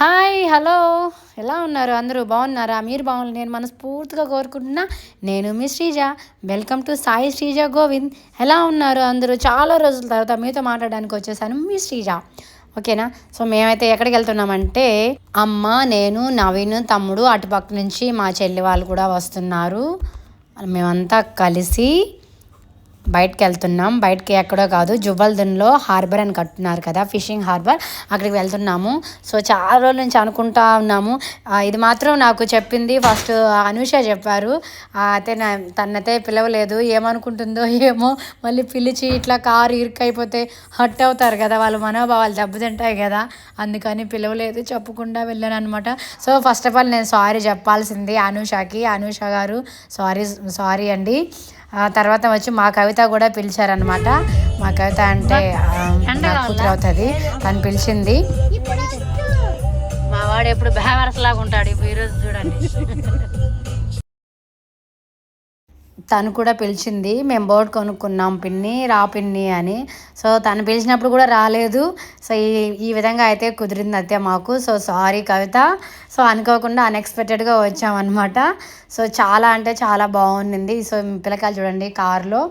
Hi hello. ఎలా ఉన్నారు? అందరూ బాగున్నారా? మీరు బాగున్నారు నేను మనస్ఫూర్తిగా కోరుకుంటున్నా. నేను మీ Sreeja. Welcome to Sai Sreeja Govind. ఎలా ఉన్నారు అందరూ? చాలా రోజుల తర్వాత మీతో మాట్లాడడానికి వచ్చేసాను మీ శ్రీజ. ఓకేనా? సో మేమైతే ఎక్కడికి వెళ్తున్నామంటే అమ్మ నేను నవీన్ తమ్ముడు అటుపక్క నుంచి మా చెల్లి వాళ్ళు కూడా వస్తున్నారు. మేమంతా కలిసి బయటకు వెళ్తున్నాం బయటకి ఎక్కడో కాదు జుబల్దన్లో హార్బర్ అని కట్టున్నారు కదా ఫిషింగ్ హార్బర్. అక్కడికి వెళ్తున్నాము. సో చాలా రోజుల నుంచి అనుకుంటా ఉన్నాము. ఇది మాత్రం నాకు చెప్పింది ఫస్ట్ అనుష చెప్పారు. అయితే నా తనైతే పిలవలేదు. ఏమనుకుంటుందో ఏమో మళ్ళీ పిలిచి ఇట్లా కారు ఇరుకైపోతే హట్ అవుతారు కదా వాళ్ళ మనోభావాలు దెబ్బతింటాయి కదా. అందుకని పిలవలేదు చెప్పకుండా వెళ్ళాను అనమాట సో ఫస్ట్ ఆఫ్ ఆల్ నేను సారీ చెప్పాల్సింది అనుషకి. అనుష గారు సారీ సారీ అండి. తర్వాత వచ్చి మా కవిత కూడా పిలిచారనమాట మా కవిత అంటే కూతురు అవుతుంది తను పిలిచింది. మా వాడు ఎప్పుడు బేవర్స్ లాగా ఉంటాడు. ఇప్పుడు ఈరోజు చూడండి. తను కూడా పిలిచింది మేము బోర్డు కొనుక్కున్నాం పిన్ని రా పిన్ని అని. సో తను పిలిచినప్పుడు కూడా రాలేదు. సో ఈ ఈ విధంగా అయితే కుదిరింది అయితే మాకు. సో సారీ కవిత. సో అనుకోకుండా అన్ఎక్స్పెక్టెడ్గా వచ్చామన్నమాట. సో చాలా అంటే చాలా బాగుండింది. సో పిల్లకాయలు చూడండి కారులో.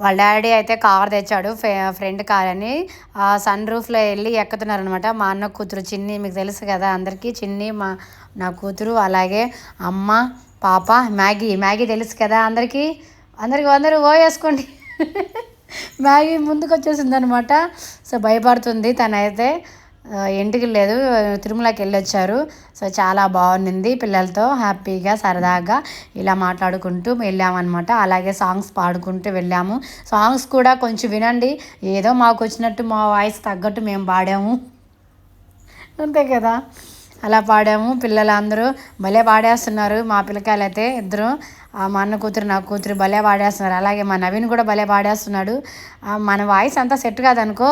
వాళ్ళ డాడీ అయితే కార్ తెచ్చాడు ఫ్రెండ్ కార్ అని. ఆ సన్ రూఫ్లో వెళ్ళి ఎక్కుతున్నారనమాట మా అన్న కూతురు చిన్ని మీకు తెలుసు కదా అందరికీ. చిన్ని మా నా కూతురు అలాగే అమ్మ పాప మ్యాగీ మ్యాగీ తెలుసు కదా అందరికీ? అందరికి అందరూ ఓ వేసుకోండి మ్యాగీ ముందుకు వచ్చేసిందనమాట సో భయపడుతుంది తనైతే. ఇంటికి లేదు తిరుమలకి వెళ్ళొచ్చారు. సో చాలా బాగుంది పిల్లలతో హ్యాపీగా సరదాగా ఇలా మాట్లాడుకుంటూ వెళ్ళామన్నమాట అలాగే సాంగ్స్ పాడుకుంటూ వెళ్ళాము. సాంగ్స్ కూడా కొంచెం వినండి. ఏదో మాకు వచ్చినట్టు మా వాయిస్ తగ్గట్టు మేము పాడాము. అంతే కదా. అలా పాడాము పిల్లలందరూ భలే పాడేస్తున్నారు మా పిల్లకాయలు అయితే ఇద్దరు మా అన్న కూతురు నా కూతురు భలే పాడేస్తున్నారు అలాగే మా నవీన్ కూడా భలే పాడేస్తున్నాడు మన వాయిస్ అంతా సెట్ కాదనుకో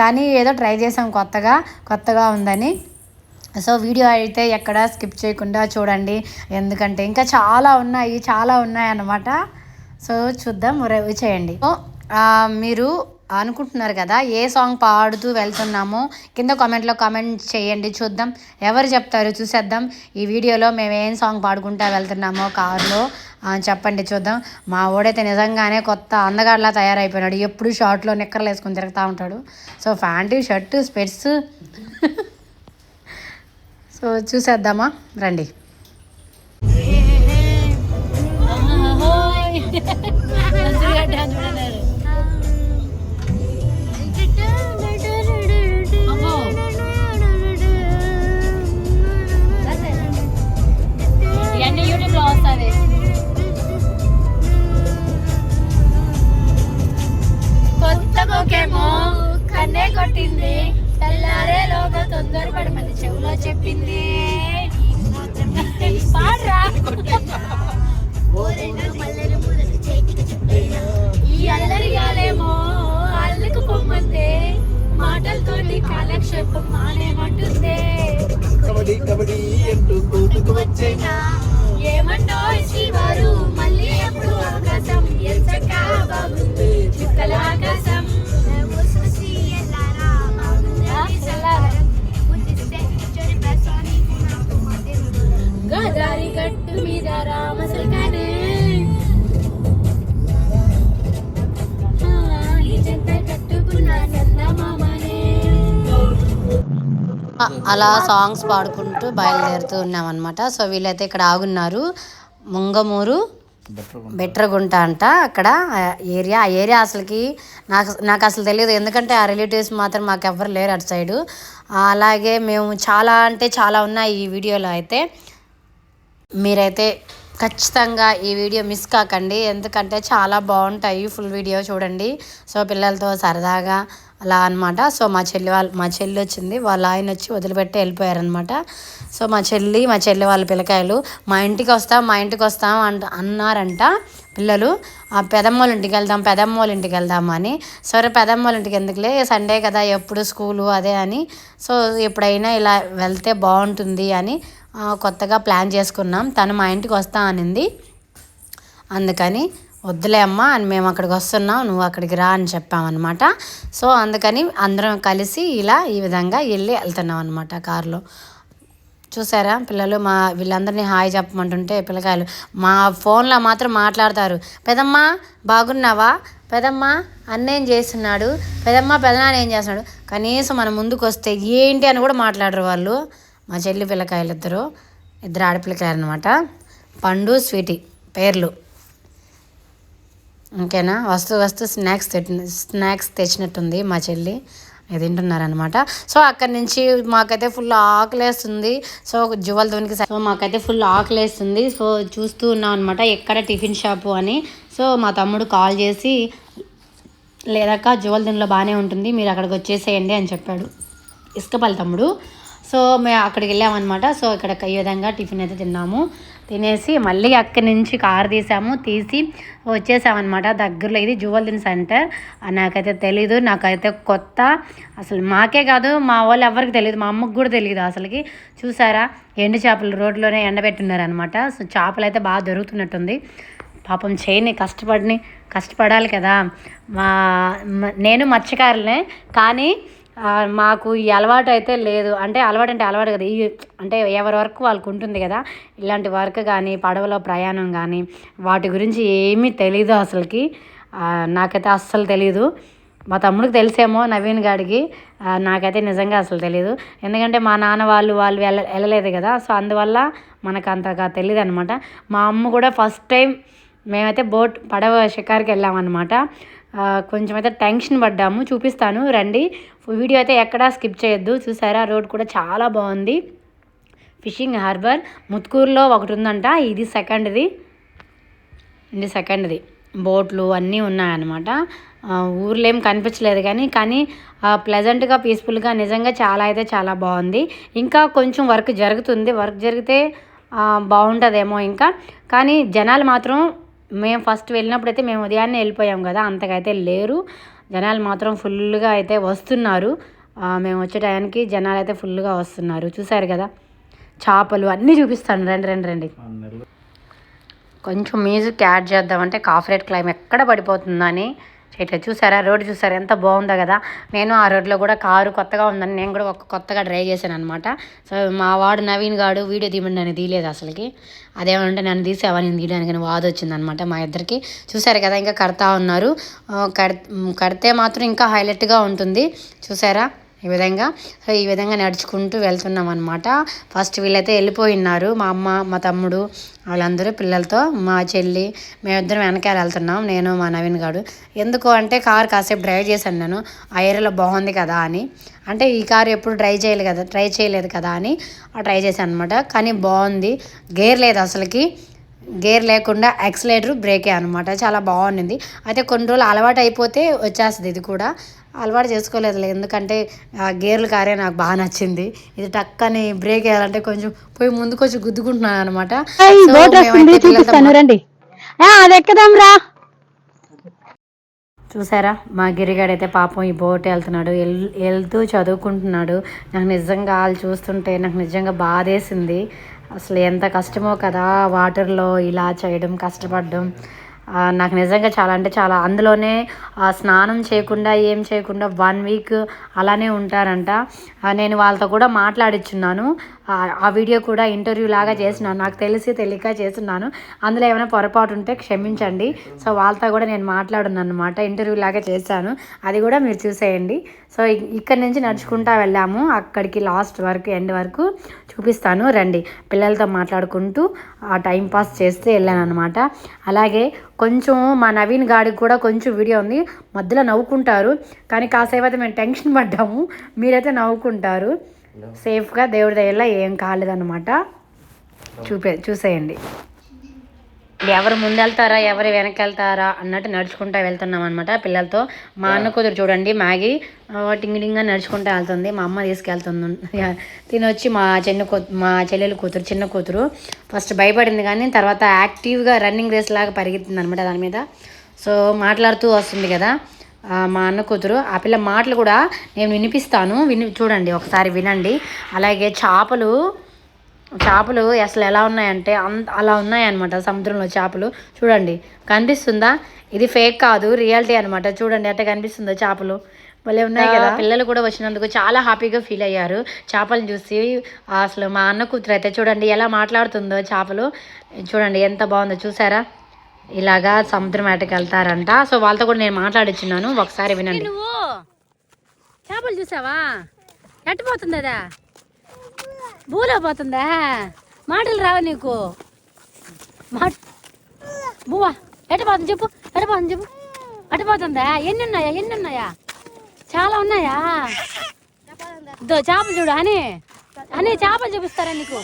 కానీ ఏదో ట్రై చేసాం కొత్తగా కొత్తగా ఉందని. సో వీడియో అయితే ఎక్కడ స్కిప్ చేయకుండా చూడండి. ఎందుకంటే ఇంకా చాలా ఉన్నాయి చాలా ఉన్నాయి అన్నమాట సో చూద్దాం చేయండి. మీరు అనుకుంటున్నారు కదా ఏ సాంగ్ పాడుతూ వెళ్తున్నామో కింద కామెంట్లో కామెంట్ చేయండి చూద్దాం. ఎవరు చెప్తారు చూసేద్దాం. ఈ వీడియోలో మేము ఏం సాంగ్ పాడుకుంటా వెళ్తున్నామో కారులో చెప్పండి చూద్దాం. మా ఓడైతే నిజంగానే కొత్త అందగాడిలా తయారైపోయినాడు. ఎప్పుడు షార్ట్లో నిక్కర్లు వేసుకొని తిరుగుతూ ఉంటాడు. So pant shirt specs. So చూసేద్దామా? రండి. ఇవన్నీ యూట్యూబ్లో వస్తుంది కొత్త కోకేమో కన్నే కొట్టింది. తెల్లారే లోగా తొందరపడి మంది చెవులో చెప్పింది. పాడరా. ఈ అల్లరిగాలేమో అల్లుకు పొమ్మంతే మాటలతోటి కాలక్షేపం మానేమంటుందే. కబడ్డీ కబడ్డీ అంటూ కోతుకు వచ్చేనా? ఏమంటో శ్రీవారు మళ్ళీ ఎప్పుడు అవకాశం ఎంచక బాగుంది. చుక్కల ఆకాశం. గోదారి గట్టు మీద రామసల్కానే అలా సాంగ్స్ పాడుకుంటూ బయలుదేరుతూ ఉన్నామన్నమాట. సో వీళ్ళైతే ఇక్కడ ఆగున్నారు. ముంగమూరు బెట్రగుంట. అంట అక్కడ ఏరియా. ఆ ఏరియా అసలుకి నాకు నాకు అసలు తెలియదు. ఎందుకంటే ఆ రిలేటివ్స్ మాత్రం మాకు ఎవ్వరు లేరు అటు సైడు అలాగే మేము చాలా అంటే చాలా ఉన్నాయి ఈ వీడియోలో అయితే. మీరైతే ఖచ్చితంగా ఈ వీడియో మిస్ కాకండి. ఎందుకంటే చాలా బాగుంటాయి ఫుల్ వీడియో చూడండి. సో పిల్లలతో సరదాగా అలా అనమాట సో మా చెల్లి వాళ్ళు మా చెల్లి వచ్చింది. వాళ్ళ ఆయన వచ్చి వదిలిపెట్టి వెళ్ళిపోయారనమాట సో మా చెల్లి మా చెల్లి వాళ్ళ పిల్లకాయలు మా ఇంటికి వస్తాం మా ఇంటికి వస్తాం అంట అన్నారంట పిల్లలు. ఆ పెదమ్మోళ్ళ ఇంటికి వెళ్దాం పెదమ్మోళ్ళ ఇంటికి వెళ్దాం అని. సరే పెదమ్మోళ్ళ ఇంటికి ఎందుకులే? సండే కదా ఎప్పుడు స్కూలు? అదే అని. సో ఎప్పుడైనా ఇలా వెళ్తే బాగుంటుంది అని కొత్తగా ప్లాన్ చేసుకున్నాం. తను మా ఇంటికి వస్తా అనింది. అందుకని వద్దులే అమ్మా అని మేము అక్కడికి వస్తున్నాం నువ్వు అక్కడికి రా అని చెప్పామన్నమాట. సో అందుకని అందరం కలిసి ఇలా ఈ విధంగా వెళ్ళి వెళ్తున్నాం అనమాట కారులో. చూసారా పిల్లలు మా వీళ్ళందరినీ హాయ్ చెప్పమంటుంటే పిల్లకాయలు మా ఫోన్లో మాత్రం మాట్లాడతారు. పెదమ్మ బాగున్నావా? పెదమ్మ అన్నేం చేస్తున్నాడు? పెదమ్మ పెదనాన్న ఏం చేస్తున్నాడు? కనీసం మన ముందుకు వస్తే ఏంటి అని కూడా మాట్లాడరు వాళ్ళు. మా చెల్లి పిల్లకాయలు ఇద్దరు ఇద్దరు ఆడపిల్లకాయలు అనమాట పండు స్వీటీ పేర్లు. ఓకేనా? వస్తూ వస్తూ స్నాక్స్ స్నాక్స్ తెచ్చినట్టుంది మా చెల్లి. ఇది తింటున్నారనమాట సో అక్కడి నుంచి మాకైతే ఫుల్ ఆకలేస్తుంది. సో జువల్తోనికి సో మాకైతే ఫుల్ ఆకలేస్తుంది. సో చూస్తూ ఉన్నాం అనమాట ఎక్కడ టిఫిన్ షాపు అని. సో మా తమ్ముడు కాల్ చేసి లేదక్క జువల్దిన్లో బాగానే ఉంటుంది. మీరు అక్కడికి వచ్చేసేయండి అని చెప్పాడు. ఇసుకపల్లి తమ్ముడు. సో మేము అక్కడికి వెళ్ళామన్నమాట. సో ఇక్కడ ఈ విధంగా టిఫిన్ అయితే తిన్నాము. తినేసి మళ్ళీ అక్కడి నుంచి కార్ తీసాము. తీసి వచ్చేసామన్నమాట. దగ్గరలో ఇది జువెలరీ సెంటర్. నాకైతే తెలీదు. నాకైతే కొత్త అసలు మాకే కాదు మా వాళ్ళు ఎవరికి తెలియదు మా అమ్మకు కూడా తెలియదు అసలుకి. చూసారా? ఎండు చేపలు రోడ్లోనే ఎండబెట్టున్నారనమాట సో చేపలు అయితే బాగా దొరుకుతున్నట్టుంది. పాపం చేయని కష్టపడిని కష్టపడాలి కదా. మా నేను మత్స్యకారులనే. కానీ మాకు ఈ అలవాటు అయితే లేదు. అంటే అలవాటు అంటే అలవాటు కదా. ఈ అంటే ఎవరి వర్క్ వాళ్ళకు ఉంటుంది కదా. ఇలాంటి వర్క్ కానీ పడవలో ప్రయాణం కానీ వాటి గురించి ఏమీ తెలీదు అసలుకి. నాకైతే అస్సలు తెలీదు. మా తమ్ముడికి తెలిసేమో నవీన్ గాడికి. నాకైతే నిజంగా అసలు తెలియదు ఎందుకంటే మా నాన్న వాళ్ళు వాళ్ళు వెళ్ళ వెళ్ళలేదు కదా. సో అందువల్ల మనకు అంతగా తెలియదు అనమాట మా అమ్మ కూడా ఫస్ట్ టైం మేమైతే బోట్ పడవ షికార్కి వెళ్ళామన్నమాట. కొంచెం అయితే టెన్షన్ పడ్డాము. చూపిస్తాను. రండి. వీడియో అయితే ఎక్కడా స్కిప్ చేయొద్దు. చూసారా? రోడ్ కూడా చాలా బాగుంది. Fishing harbour. ముత్కూరులో ఒకటి ఉందంట ఇది సెకండ్ది. ఇది సెకండ్ది. బోట్లు అన్నీ ఉన్నాయన్నమాట. ఊర్లేం ఊర్లో ఏం కనిపించలేదు కానీ కానీ ప్లెజెంట్గా పీస్ఫుల్గా నిజంగా చాలా అయితే చాలా బాగుంది. ఇంకా కొంచెం వర్క్ జరుగుతుంది. వర్క్ జరిగితే బాగుంటుందేమో ఇంకా. కానీ జనాలు మాత్రం మేము ఫస్ట్ వెళ్ళినప్పుడు అయితే మేము ఉదయాన్నే వెళ్ళిపోయాం కదా అంతగా అయితే లేరు. జనాలు మాత్రం ఫుల్గా అయితే వస్తున్నారు. మేము వచ్చే టయానికి జనాలు అయితే ఫుల్గా వస్తున్నారు. చూసారు కదా చేపలు అన్నీ చూపిస్తాను. రండి రండి రండి. కొంచెం మ్యూజిక్ యాడ్ చేద్దామంటే కాఫరేట్ క్లైమ్ ఎక్కడ పడిపోతుందని చేయట్లేదు చూసారా? రోడ్డు చూసారా? ఎంత బాగుందో కదా. నేను ఆ రోడ్లో కూడా కారు కొత్తగా ఉందని నేను కూడా ఒక కొత్తగా డ్రైవ్ చేశాను అనమాట సో మా వాడు నవీన్ గాడు వీడియో తీయమని నన్ను తీయలేదు అసలుకి. అదేమంటే నన్ను తీసావా? నేను తీయడానికి వాదు వచ్చిందనమాట మా ఇద్దరికి. చూసారు కదా ఇంకా కడతా ఉన్నారు. ఆ, కడితే మాత్రం ఇంకా హైలైట్గా ఉంటుంది. చూసారా? ఈ విధంగా. సో ఈ విధంగా నడుచుకుంటూ వెళ్తున్నాం అనమాట ఫస్ట్ వీళ్ళైతే వెళ్ళిపోయినారు మా అమ్మ మా తమ్ముడు వాళ్ళందరూ పిల్లలతో మా చెల్లి మేమిద్దరం వెనకాల వెళ్తున్నాం. నేను మా నవీన్ గాడు. ఎందుకు అంటే కార్ కాసేపు డ్రైవ్ చేశాను నేను ఆ ఏరియాలో బాగుంది కదా అని. అంటే ఈ కారు ఎప్పుడు డ్రైవ్ చేయలేదు కదా ట్రై చేయలేదు కదా అని ట్రై చేశాను అనమాట కానీ బాగుంది. గేర్ లేదు అసలుకి. గేర్ లేకుండా యాక్సిలేటర్ బ్రేకే అనమాట చాలా బాగుంది అయితే కొన్ని రోజులు అలవాటు అయిపోతే వచ్చేస్తుంది ఇది కూడా. అలవాటు చేసుకోలేదులే. ఎందుకంటే ఆ గేర్లు కారే నాకు బాగా నచ్చింది. ఇది టక్కని బ్రేక్ వేయాలంటే కొంచెం పోయి ముందుకు వచ్చి గుద్దుకుంటున్నాను అనమాట రండి. అది ఎక్కుదాం రా. చూసారా? మా గిరిగాడైతే పాపం ఈ బోట్ వెళ్తున్నాడు. వెళ్తూ చదువుకుంటున్నాడు. నాకు నిజంగా వాళ్ళు చూస్తుంటే నాకు నిజంగా బాధేసింది. అసలు ఎంత కష్టమో కదా వాటర్లో ఇలా చేయడం కష్టపడడం. నాకు నిజంగా చాలా అంటే చాలా అందులోనే స్నానం చేయకుండా ఏం చేయకుండా వన్ వీక్ అలానే ఉంటారంట. నేను వాళ్ళతో కూడా మాట్లాడిచ్చున్నాను. ఆ, వీడియో కూడా ఇంటర్వ్యూ లాగా చేసినాను నాకు తెలిసి తెలియక చేస్తున్నాను. అందులో ఏమైనా పొరపాటు ఉంటే క్షమించండి. సో వాళ్ళతో కూడా నేను మాట్లాడున్నాను అనమాట ఇంటర్వ్యూ లాగా చేశాను. అది కూడా మీరు చూసేయండి. సో ఇక్కడ నుంచి నడుచుకుంటా వెళ్ళాము. అక్కడికి లాస్ట్ వరకు ఎండ్ వరకు చూపిస్తాను. రండి. పిల్లలతో మాట్లాడుకుంటూ ఆ టైం పాస్ చేస్తూ వెళ్ళాను అనమాట అలాగే కొంచెం మా నవీన్ గాడికి కూడా కొంచెం వీడియో ఉంది. మధ్యలో నవ్వుకుంటారు. కానీ కాసేపు అయితే మేము టెన్షన్ పడ్డాము. మీరైతే నవ్వుకుంటారు. సేఫ్గా దేవుడి దయల్లో ఏం కాలేదన్నమాట. చూపే చూసేయండి. ఎవరు ముందెళ్తారా ఎవరు వెనక్కి వెళ్తారా అన్నట్టు నడుచుకుంటూ వెళ్తున్నాం అనమాట పిల్లలతో. మా అన్న కూతురు చూడండి మ్యాగీ టింగ్ టింగ్గా నడుచుకుంటూ వెళ్తుంది. మా అమ్మ తీసుకెళ్తుంది. తిని వచ్చి మా చిన్న కూ మా చెల్లెలు కూతురు చిన్న కూతురు. ఫస్ట్ భయపడింది కానీ తర్వాత యాక్టివ్గా రన్నింగ్ రేస్ లాగా పరిగెత్తింది అనమాట దాని మీద. సో మాట్లాడుతూ వస్తుంది కదా. మా అన్న కూతురు ఆ పిల్ల మాటలు కూడా నేను వినిపిస్తాను. విని చూడండి ఒకసారి వినండి. అలాగే చేపలు చేపలు అసలు ఎలా ఉన్నాయంటే అంత అలా ఉన్నాయన్నమాట సముద్రంలో చేపలు. చూడండి కనిపిస్తుందా? ఇది ఫేక్ కాదు రియాలిటీ అనమాట చూడండి ఎట్ట కనిపిస్తుందో చేపలు? భలే ఉన్నాయి కదా. పిల్లలు కూడా వచ్చినందుకు చాలా హ్యాపీగా ఫీల్ అయ్యారు. చేపలను చూసి అసలు మా అన్న కూతురు అయితే చూడండి ఎలా మాట్లాడుతుందో చేపలు. చూడండి ఎంత బాగుందో చూసారా? ఇలాగా సముద్రం వేటకి వెళ్తారంట. సో వాళ్ళతో కూడా నేను మాట్లాడిచ్చున్నాను. ఒకసారి వినండి. నువ్వు? చేపలు చూసావా? ఎట్టపోతుంది అదా? భూలో పోతుందా? మాటలు రావా నీకు? మాట బువ్వా ఎట్టపోతుంది చెప్పు ఎట్టపోతుంది చెప్పు. అట్టపోతుందా ఎన్ని ఉన్నాయా ఎన్ని ఉన్నాయా చాలా ఉన్నాయా? దో చేపలు చూడు అని అని చేపలు చూపిస్తారా నీకు?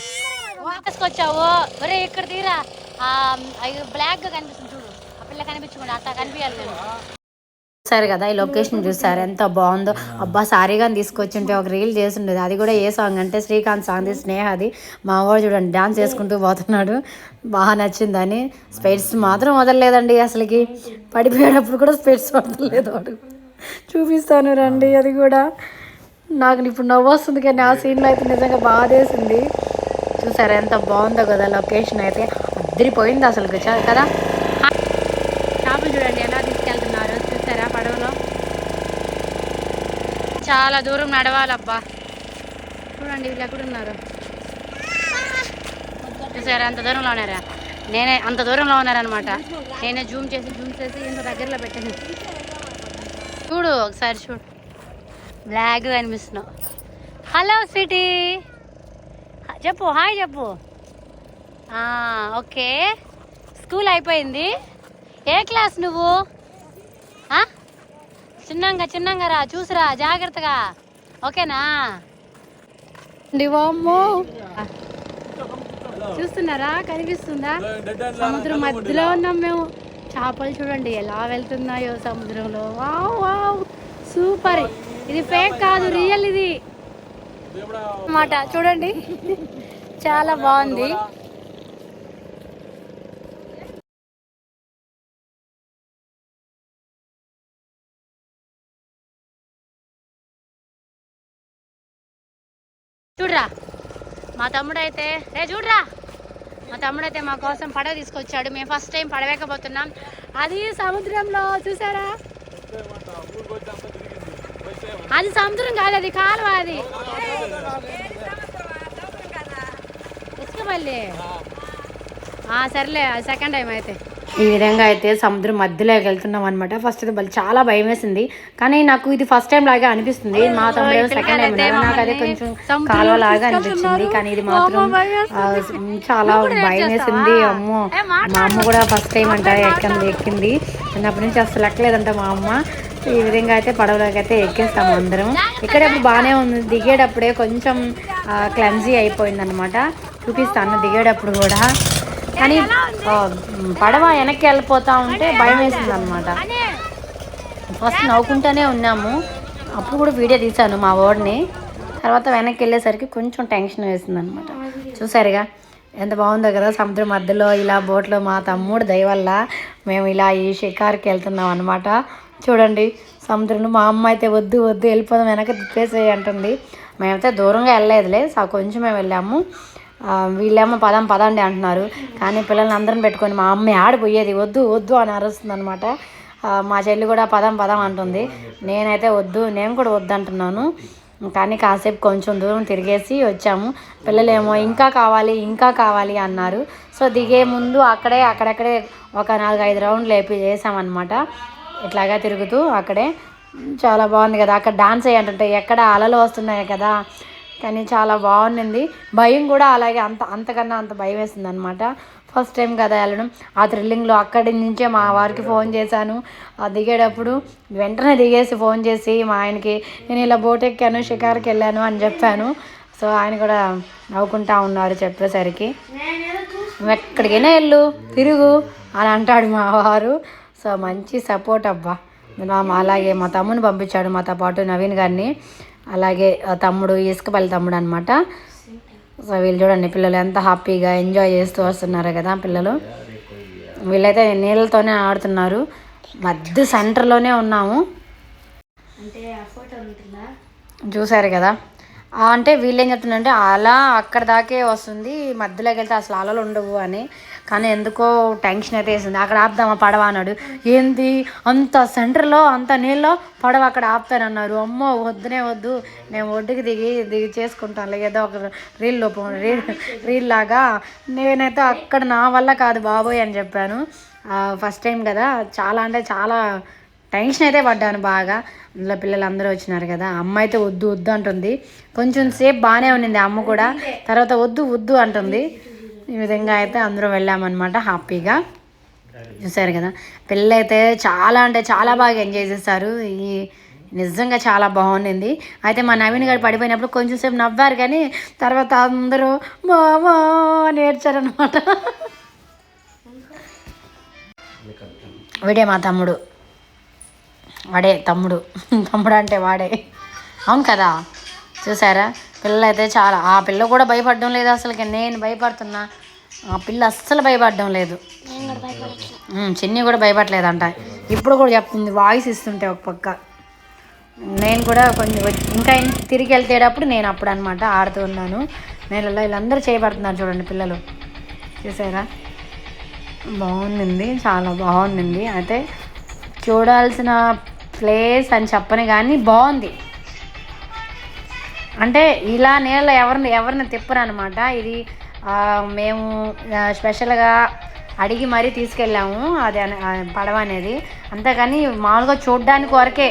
తీసుకొచ్చావు ఒరే ఇక్కడ తీరా. బ్లాక్ కనిపిస్తుంది చూడు. ఆ పిల్ల కనిపించకుండా అట్లా కనిపించాలి నేను చూసారు కదా ఈ లొకేషన్ చూసారు ఎంత బాగుందో. అబ్బా సారీగా తీసుకొచ్చింటే ఒక రీల్ చేసిండేది అది కూడా ఏ సాంగ్ అంటే శ్రీకాంత్ సాంగ్ స్నేహది మా వాడు చూడండి డాన్స్ చేసుకుంటూ పోతున్నాడు. బాగా నచ్చిందని. స్పెట్స్ మాత్రం వదలలేదండి అసలుకి. పడిపోయేటప్పుడు కూడా స్పెట్స్ వదలలేదు వాడు. చూపిస్తాను రండి అది కూడా. నాకు ఇప్పుడు నవ్వు వస్తుంది కానీ ఆ సీన్లో అయితే నిజంగా బాధేసింది. చూసారా ఎంత బాగుందో కదా లొకేషన్ అయితే. అదిరిపోయింది అసలు కదా? చేపలు చూడండి ఎలా తీసుకెళ్తున్నారు చూసారా పడవలో? చాలా దూరం నడవాలబ్బా. చూడండి వీళ్ళు ఎక్కడున్నారు చూసారా అంత దూరంలో ఉన్నారా? నేనే అంత దూరంలో ఉన్నారనమాట. నేనే జూమ్ చేసి జూమ్ చేసి ఇంత దగ్గరలో పెట్టాను. చూడు ఒకసారి చూడు బ్లాక్ కనిపిస్తున్నావు హలో సిటీ చెప్పు హాయ్ చెప్పు. ఓకే. స్కూల్ అయిపోయింది. ఏ క్లాస్ నువ్వు? ఆ? చిన్నంగా చిన్నంగా రా చూసిరా జాగ్రత్తగా. ఓకేనా? చూస్తున్నారా? కనిపిస్తుందా? సముద్రం మధ్యలో ఉన్నాం మేము. చేపలు చూడండి ఎలా వెళ్తున్నాయో సముద్రంలో. Wow wow. సూపర్. ఇది ఫేక్ కాదు రియల్ ఇది. అన్నమాట చూడండి. చాలా బాగుంది. మా తమ్ముడు అయితే రే చూడరా. మా తమ్ముడు అయితే మా కోసం పడవ తీసుకొచ్చాడు. మేము ఫస్ట్ టైం పడవేకపోతున్నాం అది సముద్రంలో చూసారా? అది సముద్రం కాదు అది కాలువ అది. ఇసుకపల్లి ఆ, సర్లే అది సెకండ్ టైం అయితే. ఈ విధంగా అయితే సముద్రం మధ్యలోకి వెళ్తున్నాం అనమాట ఫస్ట్ అయితే చాలా భయం వేసింది. కానీ నాకు ఇది ఫస్ట్ టైం లాగా అనిపిస్తుంది. మా తమ్ముడు సెకండ్ టైం నాకు అదే కొంచెం కాలువ లాగా అనిపించింది. కానీ ఇది మాత్రం చాలా భయం వేసింది. అమ్మో మా అమ్మ కూడా ఫస్ట్ టైం అంట ఎక్కింది ఎక్కింది. చిన్నప్పటి నుంచి అసలు ఎక్కలేదంట మా అమ్మ. ఈ విధంగా అయితే పడవలోకి అయితే ఎక్కేస్తాము అందరం. ఇక్కడ ఇప్పుడు బాగానే ఉంది. దిగేటప్పుడే కొంచెం క్లమ్జీ అయిపోయింది అనమాట చూపిస్తాను దిగేటప్పుడు కూడా. కానీ పడవ వెనక్కి వెళ్ళిపోతా ఉంటే భయం వేసింది అనమాట ఫస్ట్ నవ్వుకుంటూనే ఉన్నాము. అప్పుడు కూడా వీడియో తీశాను మా వాడిని తర్వాత వెనక్కి వెళ్ళేసరికి కొంచెం టెన్షన్ వేసింది అనమాట చూసారుగా ఎంత బాగుందో కదా సముద్రం మధ్యలో ఇలా బోట్లో మా తమ్ముడు దయ వల్ల మేము ఇలా ఈ షికార్కి వెళ్తున్నాం అనమాట చూడండి సముద్రంలో మా అమ్మ అయితే వద్దు వద్దు వెళ్ళిపోదాం వెనక తిప్పేసేయి అంటుంది. మేమైతే దూరంగా వెళ్ళలేదులే సో కొంచెమే వెళ్ళాము. వీళ్ళేమో పదం పదండి అంటున్నారు. కానీ పిల్లల్ని అందరం పెట్టుకొని మా అమ్మ ఆడిపోయేది. వద్దు వద్దు అని అరుస్తుంది అనమాట మా చెల్లి కూడా పదం పదం అంటుంది. నేనైతే వద్దు నేను కూడా వద్దు అంటున్నాను కానీ కాసేపు కొంచెం దూరం తిరిగేసి వచ్చాము. పిల్లలేమో ఇంకా కావాలి ఇంకా కావాలి అన్నారు. సో దిగే ముందు అక్కడే అక్కడక్కడే ఒక నాలుగు ఐదు రౌండ్లు వేపి చేసామన్నమాట. ఇట్లాగా తిరుగుతూ అక్కడే. చాలా బాగుంది కదా. అక్కడ డాన్స్ అయ్యంటుంటే ఎక్కడ అలలు వస్తున్నాయి కదా. కానీ చాలా బాగుండింది. భయం కూడా అలాగే అంత అంతకన్నా అంత భయం వేసింది అనమాట ఫస్ట్ టైం కదా వెళ్ళడం. ఆ థ్రిల్లింగ్లో అక్కడి నుంచే మా వారికి ఫోన్ చేశాను. ఆ దిగేటప్పుడు వెంటనే దిగేసి ఫోన్ చేసి మా ఆయనకి నేను ఇలా బోట్ ఎక్కాను షికార్కి వెళ్ళాను అని చెప్పాను. సో ఆయన కూడా నవ్వుకుంటా ఉన్నారు చెప్పేసరికి. ఎక్కడికైనా వెళ్ళు తిరుగు అని అంటాడు మా వారు. సో మంచి సపోర్ట్ అబ్బా. మా అలాగే మా తమ్ముని పంపించాడు మాతో పాటు నవీన్ గారిని. అలాగే తమ్ముడు ఇసుకపల్లి తమ్ముడు అనమాట సో వీళ్ళు చూడండి పిల్లలు ఎంత హ్యాపీగా ఎంజాయ్ చేస్తూ వస్తున్నారు కదా పిల్లలు. వీళ్ళైతే నీళ్ళతోనే ఆడుతున్నారు. మధ్య సెంటర్లోనే ఉన్నాము. చూసారు కదా. అంటే వీళ్ళు ఏం చెప్తున్నారంటే అలా అక్కడ దాకే వస్తుంది మధ్యలోకి వెళ్తే అసలు అలలు ఉండవు అని. కానీ ఎందుకో టెన్షన్ అయితే వేసింది. అక్కడ ఆపుదామా పడవ అన్నాడు. ఏంది? అంత సెంటర్లో అంత నీళ్ళలో పడవ అక్కడ ఆపుతానన్నారు అమ్మో వద్దునే వద్దు. మేము ఒడ్డుకి దిగి దిగి చేసుకుంటాం ఏదో ఒక రీల్ రీల్ రీల్ లాగా. నేనైతే అక్కడ నా వల్ల కాదు బాబోయ్ అని చెప్పాను. ఫస్ట్ టైం కదా. చాలా అంటే చాలా టెన్షన్ అయితే పడ్డాను బాగా. అందులో పిల్లలు అందరూ వచ్చినారు కదా. అమ్మ అయితే వద్దు వద్దు అంటుంది. కొంచెం సేపు బాగానే ఉన్నింది అమ్మ కూడా. తర్వాత వద్దు వద్దు అంటుంది. ఈ విధంగా అయితే అందరూ వెళ్ళామన్నమాట హ్యాపీగా. చూసారు కదా? పిల్లలు అయితే చాలా అంటే చాలా బాగా ఎంజాయ్ చేశారు. ఈ నిజంగా చాలా బాగుండింది. అయితే మా నవీన్ గారు పడిపోయినప్పుడు కొంచెం సేపు నవ్వారు కానీ తర్వాత అందరూ మామా నేర్చారనమాట వీడే మా తమ్ముడు. వాడే తమ్ముడు. తమ్ముడు అంటే వాడే. అవును కదా? చూసారా? పిల్ల అయితే చాలా ఆ పిల్ల కూడా భయపడడం లేదు అసలుకి. నేను భయపడుతున్నా. ఆ పిల్ల అస్సలు భయపడడం లేదు. చిన్ని కూడా భయపడలేదంట. ఇప్పుడు కూడా చెప్తుంది వాయిస్ ఇస్తుంటే ఒక పక్క. నేను కూడా కొంచెం ఇంకా తిరిగి వెళ్తేటప్పుడు నేను అప్పుడు అనమాట ఆడుతూ ఉన్నాను. నేలలో వీళ్ళందరూ చేయబడుతున్నారు చూడండి పిల్లలు. చూసారా? బాగుంది చాలా బాగుంది అయితే చూడాల్సిన ప్లేస్ అని చెప్పని కానీ బాగుంది. అంటే ఇలా నీళ్ళ ఎవరిని ఎవరిని తిప్పరనమాట. ఇది మేము స్పెషల్గా అడిగి మరీ తీసుకెళ్ళాము అది పడవ అనేది. అంతేగాని మామూలుగా చూడడానికి వరకే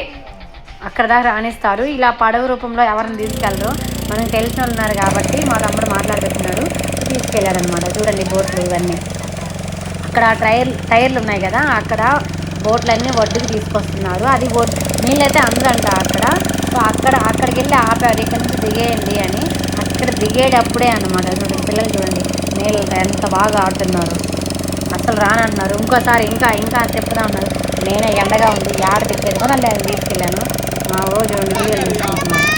అక్కడ దాకా రాణిస్తారు ఇలా పడవ రూపంలో ఎవరిని తీసుకెళ్ళరు. మనకు తెలిసిన వాళ్ళు ఉన్నారు కాబట్టి మా తమ్ముడు మాట్లాడుతున్నారు తీసుకెళ్ళారనమాట. చూడండి బోట్లు ఇవన్నీ. అక్కడ టైర్ టైర్లు ఉన్నాయి కదా అక్కడ బోట్లన్నీ ఒడ్డుకు తీసుకొస్తున్నారు. అది బోట్ నీళ్ళైతే అందరంట అక్కడ. సో అక్కడ అక్కడికి వెళ్ళి ఆపారు ఇక్కడ నుంచి దిగేయండి అని అక్కడ దిగేటప్పుడే అనమాట చూడండి పిల్లలు చూడండి నీళ్ళు ఎంత బాగా ఆడుతున్నారు. అసలు రానన్నారు. ఇంకోసారి ఇంకా ఇంకా చెప్తా ఉన్నారు. నేనే ఎండగా ఉంది యాడ తిప్పేది కూడా నేను తీసుకెళ్ళాను. మా రోజు వీడియోలు తీసుకుంటున్నాను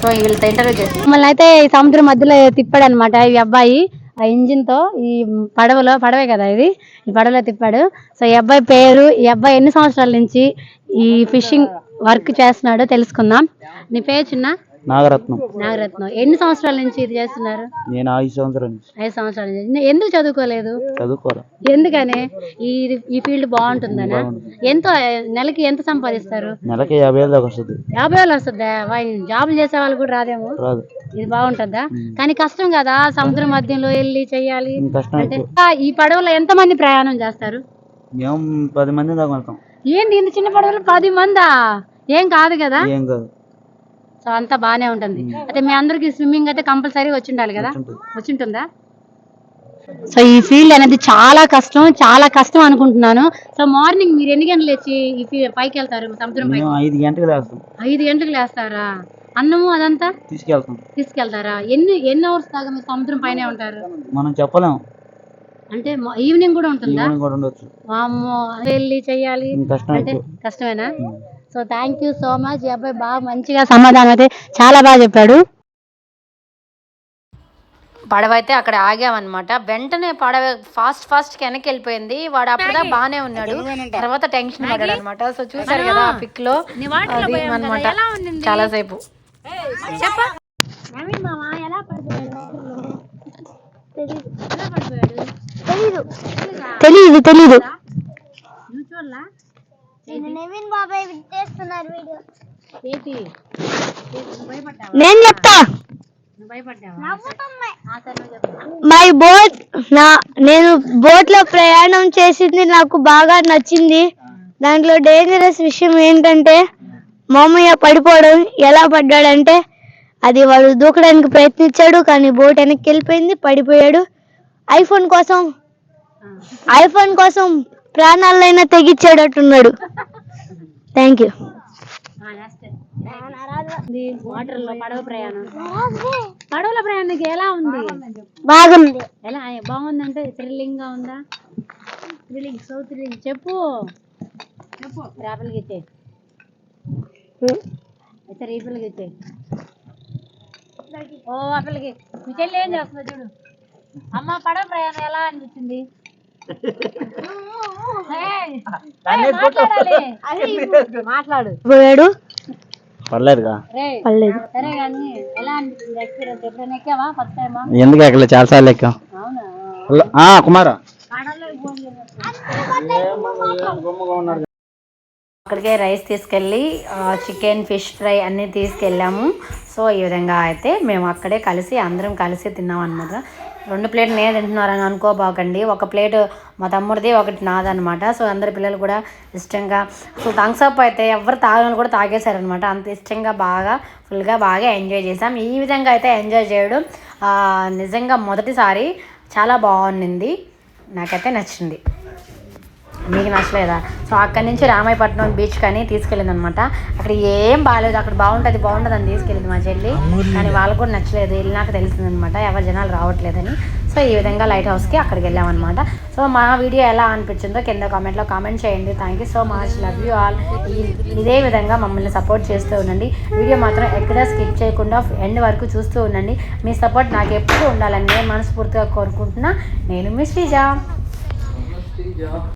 సో వీళ్ళతో ఇంటర్వ్యూ చేసి మమ్మల్ని అయితే ఈ సముద్రం మధ్యలో తిప్పాడు అనమాట ఈ అబ్బాయి. ఆ ఇంజిన్తో ఈ పడవలో పడవే కదా ఇది? ఈ పడవలో తిప్పాడు. సో ఈ అబ్బాయి పేరు ఈ అబ్బాయి ఎన్ని సంవత్సరాల నుంచి ఈ ఫిషింగ్ వర్క్ చేస్తున్నాడో తెలుసుకుందాం. నీ పేరు చిన్న? నాగరత్నం. నాగరత్నం. ఎన్ని సంవత్సరాల నుంచి ఇది చేస్తున్నారు? నేను ఐదు సంవత్సరాల నుంచి. ఐదు సంవత్సరాల నుంచి. ఎందుకు చదువుకోలేదు? చదువుకోవాలి ఎందుకని? ఈ ఈ ఫీల్డ్ బాగుంటుందనా? ఎంత నెలకి ఎంత సంపాదిస్తారు? నెలకి యాభై వేలు దాకా వస్తుంది. యాభై వేలు వస్తుందా? జాబులు చేసే వాళ్ళు కూడా రాదేమో? రాదు. ఇది బాగుంటుందా? కానీ కష్టం కదా సముద్రం మధ్యలో వెళ్ళి చెయ్యాలి అంటే ఈ పడవలో ఎంత మంది ప్రయాణం చేస్తారు? మేము పది మంది దాకా వెళ్తాం. ఏంటి ఇంత చిన్న పడవలో? పది మందా? ఏం కాదు కదా? ఏం కాదు. సో అంతా బానే ఉంటుంది. అయితే మీ అందరికి స్విమ్మింగ్ అయితే కంపల్సరీ వచ్చి ఉండాలి కదా. వచ్చి ఉంటుందా సో ఈ ఫీల్డ్ అనేది చాలా కష్టం చాలా కష్టం అనుకుంటున్నాను. సో మార్నింగ్ మీరు ఎన్ని గంటలు వచ్చి ఈ పైకి వెళ్తారు? సముద్రం పైకి? ఐదు గంటలకు లేస్తాం. ఐదు గంటలకు లేస్తారా? అన్నము అదంతా? తీసుకెళ్తాం. తీసుకెళ్తారా? ఎన్ని ఎన్ని అవర్స్ దాకా మీరు సముద్రం పైనే ఉంటారు? మనం చెప్పలేము. అంటే ఈవినింగ్ కూడా ఉంటుందా? ఈవినింగ్ కూడా ఉండొచ్చు. వామ్మో వెళ్ళి చెయ్యాలి. కష్టం అంటే కష్టమేనా? So thank you so much ఈ అబ్బాయి బాగా మంచిగా సమాధానం అయితే చాలా బాగా చెప్పాడు. పడవ అయితే అక్కడ ఆగామన్నమాట. వెంటనే పడవ ఫాస్ట్ ఫాస్ట్ వెనక్కి వెళ్ళిపోయింది. వాడు అప్పుడుదా బానే ఉన్నాడు. తర్వాత టెన్షన్ పడ్డాడు అనమాట సో చూసారు కదా పిక్లో. అనమాట చాలా సేపు. ఎలా పడిపోయాడు ఎలా పడిపోయాడు తెలీదు. తెలీదు నువ్వు చూడలా? నవీన్ బాబాయ్ చేస్తున్నారు వీడియో ఏంటి? నువ్వు భయపడ్డావా? నేను చెప్తా. మై బోట్ నా నేను బోట్లో ప్రయాణం చేసింది నాకు బాగా నచ్చింది. దాంట్లో డేంజరస్ విషయం ఏంటంటే మామయ్య పడిపోవడం ఎలా పడ్డాడంటే అది వాడు దూకడానికి ప్రయత్నించాడు కానీ బోట్ వెనక్కి వెళ్ళిపోయింది పడిపోయాడు. ఐఫోన్ కోసం ఐఫోన్ కోసం ప్రాణాలైనా తెగించేటట్టున్నాడు థ్యాంక్ యూ ఆ, next. ఇది వాటర్లో పడవ ప్రయాణం. పడవల ప్రయాణానికి ఎలా ఉంది? బాగుంది. ఎలా? బాగుందంటే థ్రిల్లింగ్గా ఉందా? థ్రిల్లింగ్ సో థ్రిల్లింగ్ చెప్పు. చెప్పు. రేపలికి ఇచ్చే అయితే రేపలికి ఇచ్చే ఓ అప్పలకి మీ చెల్లి ఏం చేస్తుందో చూడు. అమ్మ పడవ ప్రయాణం ఎలా అనిపించింది. మాట్లాడు. పోయాడు పర్లేదుగా. పర్లేదు. ఎందుకు ఎక్కలే? చాలా సార్లు ఎక్కాం. కుమారా. అక్కడికే రైస్ తీసుకెళ్ళి చికెన్ ఫిష్ ఫ్రై అన్నీ తీసుకెళ్ళాము. సో ఈ విధంగా అయితే మేము అక్కడే కలిసి అందరం కలిసి తిన్నాం అనమాట రెండు ప్లేట్ నేను తింటున్నారని అనుకోబాకండి ఒక ప్లేట్ మా తమ్ముడిది ఒకటి నాదనమాట సో అందరి పిల్లలు కూడా ఇష్టంగా సో థమ్స్ అప్ అయితే ఎవరు తాగని కూడా తాగేశారనమాట అంత ఇష్టంగా బాగా ఫుల్గా బాగా ఎంజాయ్ చేసాం ఈ విధంగా అయితే ఎంజాయ్ చేయడం నిజంగా మొదటిసారి చాలా బాగుండింది. నాకైతే నచ్చింది. మీకు నచ్చలేదా? సో అక్కడి నుంచి రామాయపట్నం బీచ్ కానీ తీసుకెళ్ళింది అనమాట అక్కడ ఏం బాగాలేదు అక్కడ బాగుంటుంది బాగుంటుంది అని తీసుకెళ్ళింది మా చెల్లి. కానీ వాళ్ళకు కూడా నచ్చలేదు వెళ్ళినాక తెలిసింది అనమాట ఎవరు జనాలు రావట్లేదని. సో ఈ విధంగా లైట్ హౌస్కి అక్కడికి వెళ్ళామన్నమాట సో మా వీడియో ఎలా అనిపించిందో కింద కామెంట్లో కామెంట్ చేయండి. Thank you so much love you all ఇదే విధంగా మమ్మల్ని సపోర్ట్ చేస్తూ ఉండండి. వీడియో మాత్రం ఎక్కడ స్కిప్ చేయకుండా ఎండ్ వరకు చూస్తూ ఉండండి. మీ సపోర్ట్ నాకు ఎప్పుడు ఉండాలని నేను మనస్ఫూర్తిగా కోరుకుంటున్నా. నేను మీ శ్రీజ.